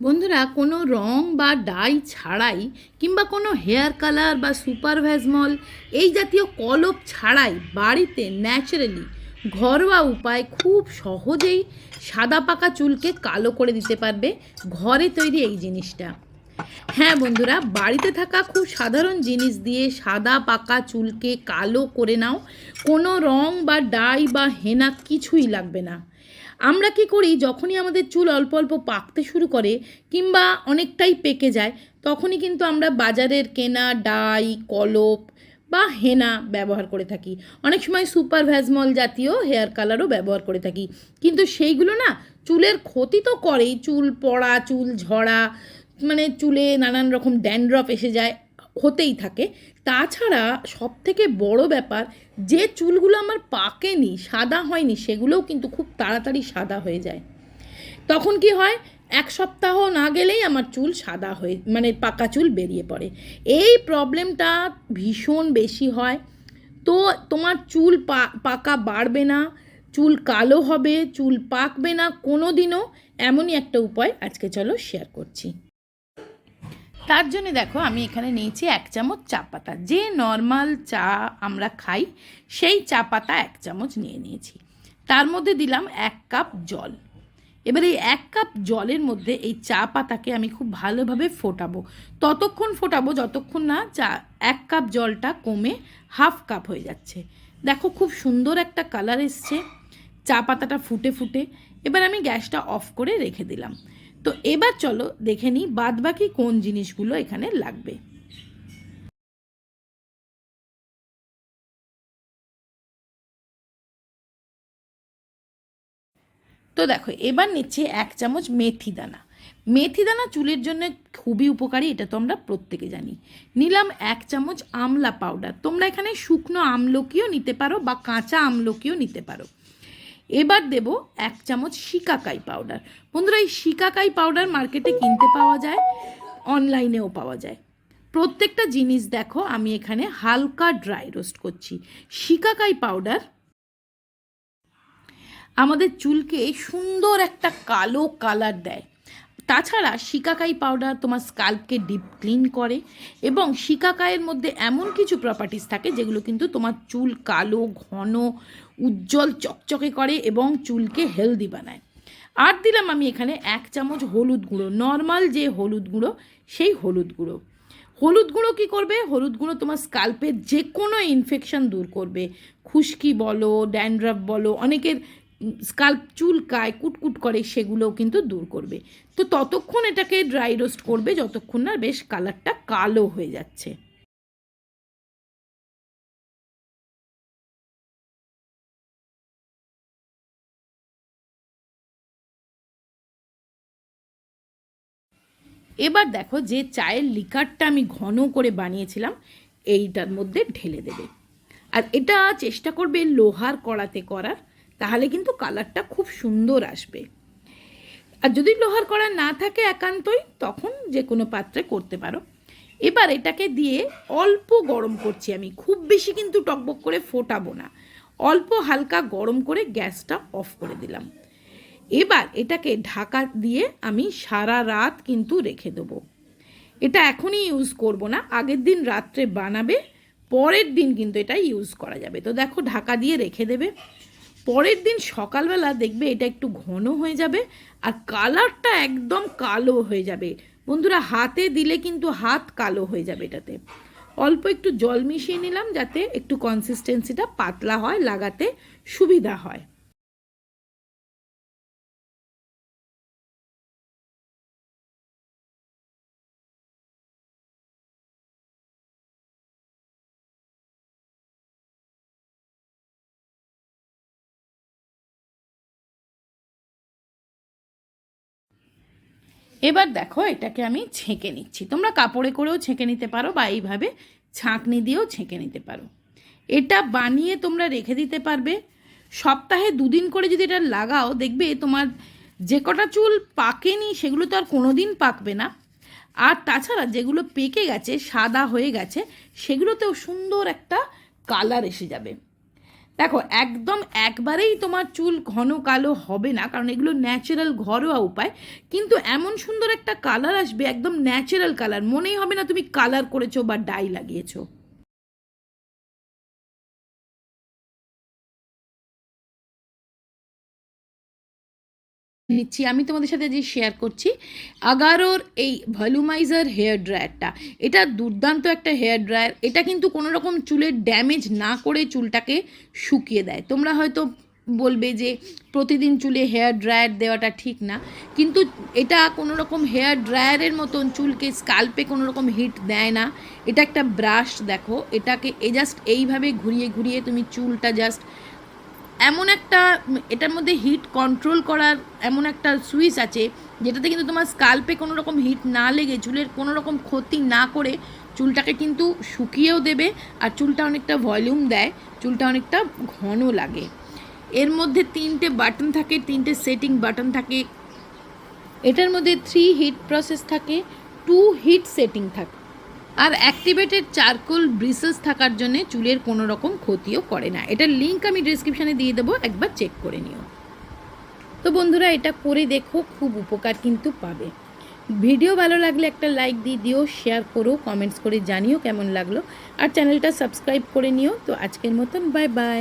বন্ধুরা, কোনো রং বা ডাই ছাড়াই কিংবা কোনো হেয়ার কালার বা সুপার ভ্যাজমল এই জাতীয় কলপ ছাড়াই বাড়িতে ন্যাচারালি ঘরোয়া উপায় খুব সহজেই সাদা পাকা চুলকে কালো করে দিতে পারবে ঘরে তৈরি এই জিনিসটা। হ্যাঁ বন্ধুরা, বাড়িতে থাকা খুব সাধারণ জিনিস দিয়ে সাদা পাকা চুলকে কালো করে নাও, কোনো রং বা ডাই বা হেনা কিছুই লাগবে না। আমরা কি করি, যখনই আমাদের চুল অল্প অল্প পাকতে শুরু করে কিংবা অনেকটাই পেকে যায়, তখনই কিন্তু আমরা বাজারের কেনা ডাই, কলপ বা হেনা ব্যবহার করে থাকি। অনেক সময় সুপার ভ্যাজমল জাতীয় হেয়ার কালারও ব্যবহার করে থাকি। কিন্তু সেইগুলো না, চুলের ক্ষতি তো করেই। চুল পড়া, চুল ঝরা মানে চুলে নানান রকম ড্যান্ড্রফ এসে যায়। হতেই থাকে। তাছাড়া সব থেকে বড় ব্যাপার, যে চুলগুলো আমার পাকেনি, সাদা হয়নি, সেগুলোও কিন্তু খুব তাড়াতাড়ি সাদা হয়ে যায়। তখন কি হয়? এক সপ্তাহ না গেলেই আমার চুল সাদা হয়ে মানে পাকা চুল বেরিয়ে পড়ে। এই প্রবলেমটা ভীষণ বেশি হয়। তো তোমার চুল পাকা বাড়বে না, চুল কালো হবে, চুল পাকবে না কোনো দিনও এমনই একটা উপায় আজকে চলো শেয়ার করছি। তার জন্য দেখো, আমি এখানে নিয়েছি এক চামচ চা পাতা। যে নর্মাল চা আমরা খাই, সেই চা পাতা এক চামচ নিয়ে নিয়েছি। তার মধ্যে দিলাম এক কাপ জল। এবার এই এক কাপ জলের মধ্যে এই চা পাতাকে আমি খুব ভালোভাবে ফোটাবো। ততক্ষণ ফোটাবো, যতক্ষণ না চা, এক কাপ জলটা কমে হাফ কাপ হয়ে যাচ্ছে। দেখো, খুব সুন্দর একটা কালার এসছে। চা পাতাটা ফুটে ফুটে। এবার আমি গ্যাসটা অফ করে রেখে দিলাম। তো এবার চলো দেখে নিই বাদবাকি কোন জিনিসগুলো এখানে লাগবে। তো দেখো, এবার নিচ্ছে এক চামচ মেথি দানা। মেথি দানা চুলের জন্য খুবই উপকারী, এটা তো আমরা প্রত্যেকে জানি। নিলাম এক চামচ আমলা পাউডার। তোমরা এখানে শুকনো আমলকিও নিতে পারো বা কাঁচা আমলকিও নিতে পারো। এবার দেব এক চামচ শিকাকাই পাউডার। বন্ধুরা, এই শিকাকাই পাউডার মার্কেটে কিনতে পাওয়া যায়, অনলাইনেও পাওয়া যায়। প্রত্যেকটা জিনিস দেখো, আমি এখানে হালকা ড্রাই রোস্ট করছি। শিকাকাই পাউডার আমাদের চুলকে সুন্দর একটা কালো কালার দেয়। তাছাড়া শিকাকাই পাউডার তোমার স্কাল্পকে ডিপ ক্লিন করে এবং শিকাকাইয়ের মধ্যে এমন কিছু প্রপার্টিস থাকে যেগুলো কিন্তু তোমার চুল কালো, ঘন, উজ্জ্বল, চকচকে করে এবং চুলকে হেলদি বানায়। আর দিলাম আমি এখানে এক চামচ হলুদ গুঁড়ো। নর্মাল যে হলুদ গুঁড়ো, সেই হলুদ গুঁড়ো। হলুদ গুঁড়ো কী করবে? হলুদ গুঁড়ো তোমার স্কাল্পের যে কোনো ইনফেকশন দূর করবে। খুশকি বলো ড্যান্ড্রাফ বলো, অনেকের স্কাল্প চুলকায় কুটকুট করে, সেগুলোও কিন্তু দূর করবে। তো ততক্ষণ এটাকে ড্রাই রোস্ট করবে, যতক্ষণ না বেশ কালারটা কালো হয়ে যাচ্ছে। এবার দেখো যে চায়ের লিকারটা আমি ঘন করে বানিয়েছিলাম, এইটার মধ্যে ঢেলে দেবে। আর এটা চেষ্টা করবে লোহার কড়াতে করার। তাহলে কিন্তু কালারটা খুব সুন্দর আসবে। আর যদি লোহার কড়া না থাকে একান্তই, তখন যে কোনো পাত্রে করতে পারো। এবার এটাকে দিয়ে অল্প গরম করছি আমি। খুব বেশি কিন্তু টকবক করে ফোটাবো না। অল্প হালকা গরম করে গ্যাসটা অফ করে দিলাম। এবার এটাকে ঢাকা দিয়ে আমি সারা রাত কিন্তু রেখে দেবো। এটা এখনই ইউজ করব না। আগের দিন রাত্রে বানাবে, পরের দিন কিন্তু এটা ইউজ করা যাবে। তো দেখো, ঢাকা দিয়ে রেখে দেবে। পরের দিন সকালবেলা দেখবে এটা একটু ঘন হয়ে যাবে আর কালারটা একদম কালো হয়ে যাবে। বন্ধুরা, হাতে দিলে কিন্তু হাত কালো হয়ে যাবে এটাতে। অল্প একটু জল মিশিয়ে নিলাম যাতে একটু কনসিস্টেন্সিটা পাতলা হয়, লাগাতে সুবিধা হয়। এবার দেখো, এটাকে আমি ছেঁকে নিচ্ছি। তোমরা কাপড়ে করেও ছেঁকে নিতে পারো বা এইভাবে ছাঁকনি দিয়েও ছেঁকে নিতে পারো। এটা বানিয়ে তোমরা রেখে দিতে পারবে। সপ্তাহে দুদিন করে যদি এটা লাগাও, দেখবে তোমার যে কটা চুল পাকেনি, সেগুলো তো আর কোনো দিন পাকবে না। আর তাছাড়া যেগুলো পেকে গেছে, সাদা হয়ে গেছে, সেগুলোতেও সুন্দর একটা কালার এসে যাবে। দেখো, একদম একবারেই তোমার চুল ঘন কালো হবে না, কারণ এগুলো ন্যাচারাল ঘরোয়া উপায়। কিন্তু এমন সুন্দর একটা কালার আসবে, একদম ন্যাচারাল কালার মনেই হবে না তুমি কালার করেছ বা ডাই লাগিয়েছো। নিচ্ছি। আমি তোমাদের সাথে যে শেয়ার করছি আগারোর এই ভলিউমাইজার হেয়ার ড্রায়ারটা এটা দুর্দান্ত একটা হেয়ার ড্রায়ার এটা কিন্তু কোনো রকম চুলের ড্যামেজ না করে চুলটাকে শুকিয়ে দেয়। তোমরা হয়তো বলবে যে প্রতিদিন চুলে হেয়ার ড্রায়ার দেওয়াটা ঠিক না। কিন্তু এটা কোনো রকম হেয়ার ড্রায়ারের মতন চুলকে স্কাল্পে কোনো রকম হিট দেয় না। এটা একটা ব্রাশ দেখো। এটাকে এ জাস্ট এইভাবে ঘুরিয়ে ঘুরিয়ে তুমি চুলটা জাস্ট এমন একটা, এটার মধ্যে হিট কন্ট্রোল করার এমন একটা সুইচ আছে, যেটাতে কিন্তু তোমার স্কাল্পে কোনো রকম হিট না লেগে, চুলের কোনো রকম ক্ষতি না করে চুলটাকে কিন্তু শুকিয়েও দেবে আর চুলটা অনেকটা ভলিউম দেয়, চুলটা অনেকটা ঘন লাগে। এর মধ্যে তিনটে বাটন থাকে, তিনটে সেটিং বাটন থাকে। এটার মধ্যে থ্রি হিট প্রসেস থাকে টু হিট সেটিং থাকে। আর অ্যাক্টিভেটেড চারকোল ব্রিসেস থাকার জন্য চুলের কোনো রকম ক্ষতিও করে না। এটার লিঙ্ক আমি ডিসক্রিপশানে দিয়ে দেবো, একবার চেক করে নিও। তো বন্ধুরা, এটা করে দেখো, খুব উপকার কিন্তু পাবে। ভিডিও ভালো লাগলে একটা লাইক দিয়ে দিও শেয়ার করো কমেন্টস করে জানিও কেমন লাগল। আর চ্যানেলটা সাবস্ক্রাইব করে নিও। তো আজকের মতন বাই বাই